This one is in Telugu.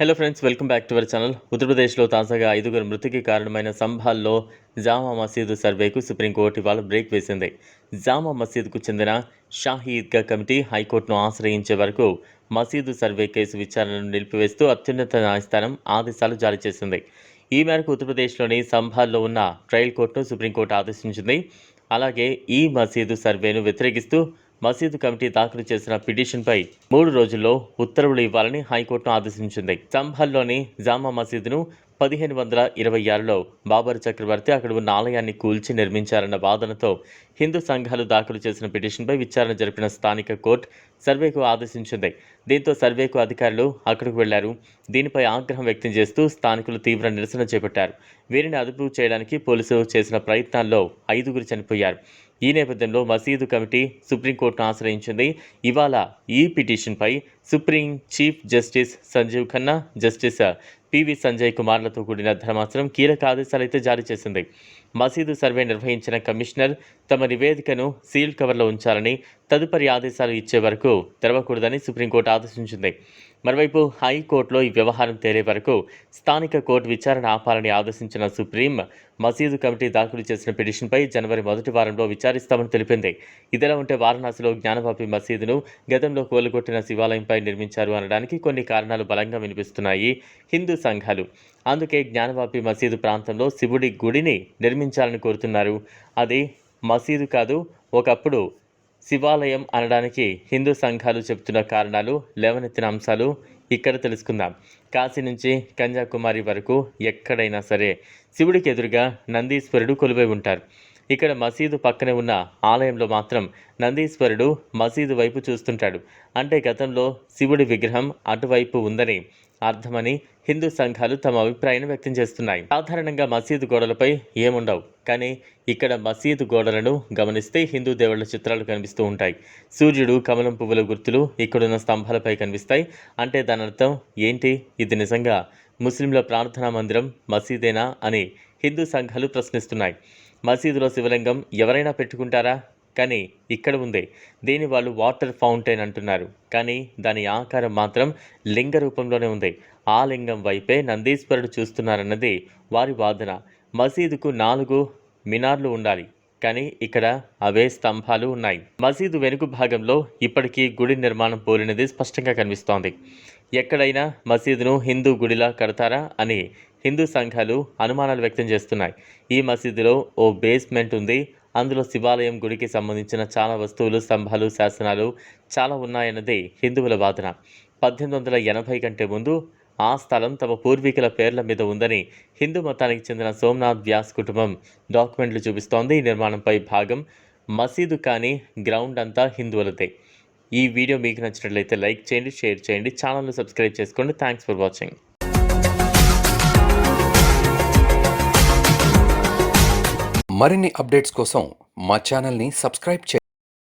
Hello friends welcome back to our channel ఉత్తరప్రదేశ్లో తాజాగా ఐదుగురు మృతికి కారణమైన సంభాల్లో జామా మసీదు సర్వేకు సుప్రీంకోర్టు ఇవాళ బ్రేక్ వేసింది. జామా మసీదుకు చెందిన షాహీ ఈద్గా కమిటీ హైకోర్టును ఆశ్రయించే వరకు మసీదు సర్వే కేసు విచారణను నిలిపివేస్తూ అత్యున్నత న్యాయస్థానం ఆదేశాలు జారీ చేసింది. ఈ మేరకు ఉత్తరప్రదేశ్లోని సంభాల్లో ఉన్న ట్రయల్ కోర్టును సుప్రీంకోర్టు ఆదేశించింది. అలాగే ఈ మసీదు సర్వేను వ్యతిరేకిస్తూ మసీదు కమిటీ దాఖలు చేసిన పిటిషన్పై మూడు రోజుల్లో ఉత్తర్వులు ఇవ్వాలని హైకోర్టును ఆదేశించింది. సంభల్లోని జామా మసీదును పదిహేను వందల ఇరవై ఆరులో బాబర్ చక్రవర్తి అక్కడ ఉన్న ఆలయాన్ని కూల్చి నిర్మించారన్న వాదనతో హిందూ సంఘాలు దాఖలు చేసిన పిటిషన్పై విచారణ జరిపిన స్థానిక కోర్టు సర్వేకు ఆదేశించింది. దీంతో సర్వేకు అధికారులు అక్కడికి వెళ్ళారు. దీనిపై ఆగ్రహం వ్యక్తం చేస్తూ స్థానికులు తీవ్ర నిరసన చేపట్టారు. వీరిని అదుపు చేయడానికి పోలీసులు చేసిన ప్రయత్నాల్లో ఐదుగురు చనిపోయారు. ఈ నేపథ్యంలో మసీదు కమిటీ సుప్రీంకోర్టును ఆశ్రయించింది. ఇవాళ ఈ పిటిషన్పై supreme chief justice Sanjiv Khanna justice PV Sanjay కుమార్లతో కూడిన ధర్మాసనం కీలక ఆదేశాలు అయితే జారీ చేసింది. మసీదు సర్వే నిర్వహించిన కమిషనర్ తమ నివేదికను సీల్ కవర్లో ఉంచాలని తదుపరి ఆదేశాలు ఇచ్చే వరకు తెరవకూడదని సుప్రీంకోర్టు ఆదేశించింది. మరోవైపు హైకోర్టులో ఈ వ్యవహారం తేలే వరకు స్థానిక కోర్టు విచారణ ఆపాలని ఆదేశించిన సుప్రీం మసీదు కమిటీ దాఖలు చేసిన పిటిషన్పై జనవరి మొదటి వారంలో విచారిస్తామని తెలిపింది. ఇదిలా ఉంటే వారణాసిలో జ్ఞానవాపి మసీదును గతంలో కోలుగొట్టిన పై నిర్మించారు అనడానికి కొన్ని కారణాలు బలంగా వినిపిస్తున్నాయి. హిందూ సంఘాలు. అందుకే జ్ఞానవాపి మసీదు ప్రాంతంలో శివుడి గుడిని నిర్మించాలని కోరుతున్నారు. అది మసీదు కాదు ఒకప్పుడు శివాలయం అనడానికి హిందూ సంఘాలు చెబుతున్న కారణాలు లేవనెత్తిన అంశాలు ఇక్కడ తెలుసుకుందాం. కాశీ నుంచి కన్యాకుమారి వరకు ఎక్కడైనా సరే శివుడికి ఎదురుగా నందీశ్వరుడు కొలువై ఉంటారు. ఇక్కడ మసీదు పక్కనే ఉన్న ఆలయంలో మాత్రం నందీశ్వరుడు మసీదు వైపు చూస్తుంటాడు. అంటే గతంలో శివుడి విగ్రహం అటువైపు ఉందని అర్థమని హిందూ సంఘాలు తమ అభిప్రాయాన్ని వ్యక్తం చేస్తున్నాయి. సాధారణంగా మసీదు గోడలపై ఏముండవు. కానీ ఇక్కడ మసీదు గోడలను గమనిస్తే హిందూ దేవుళ్ళ చిత్రాలు కనిపిస్తూ ఉంటాయి. సూర్యుడు కమలం పువ్వుల గుర్తులు ఇక్కడున్న స్తంభాలపై కనిపిస్తాయి. అంటే దాని అర్థం ఏంటి? ఇది నిజంగా ముస్లింల ప్రార్థనా మందిరం మసీదేనా అని హిందూ సంఘాలు ప్రశ్నిస్తున్నాయి. మసీదులో శివలింగం ఎవరైనా పెట్టుకుంటారా? కానీ ఇక్కడ ఉంది. దీని వాళ్ళు వాటర్ ఫౌంటైన్ అంటున్నారు. కానీ దాని ఆకారం మాత్రం లింగ రూపంలోనే ఉంది. ఆ లింగం వైపే నందీశ్వరుడు చూస్తున్నారన్నది వారి వాదన. మసీదుకు నాలుగు మినార్లు ఉండాలి. కానీ ఇక్కడ అవే స్తంభాలు ఉన్నాయి. మసీదు వెనుక భాగంలో ఇప్పటికీ గుడి నిర్మాణం పోలినది స్పష్టంగా కనిపిస్తోంది. ఎక్కడైనా మసీదును హిందూ గుడిలా కడతారా అని హిందూ సంఘాలు అనుమానాలు వ్యక్తం చేస్తున్నాయి. ఈ మసీదులో ఓ బేస్మెంట్ ఉంది. అందులో శివాలయం గుడికి సంబంధించిన చాలా వస్తువులు స్తంభాలు శాసనాలు చాలా ఉన్నాయన్నది హిందువుల వాదన. పద్దెనిమిది వందల ఎనభై కంటే ముందు ఆ స్థలం తమ పూర్వీకుల పేర్ల మీద ఉందని హిందూ మతానికి చెందిన సోమనాథ్ వ్యాస్ కుటుంబం డాక్యుమెంట్లు చూపిస్తోంది. ఈ నిర్మాణంపై భాగం మసీదు కానీ గ్రౌండ్ అంతా హిందువులదే. ఈ వీడియో మీకు నచ్చినట్లయితే లైక్ చేయండి షేర్ చేయండి ఛానల్ను సబ్స్క్రైబ్ చేసుకోండి. Thanks for watching. మరిన్ని అప్డేట్స్ కోసం మా ఛానల్ని సబ్స్క్రైబ్ చేయండి.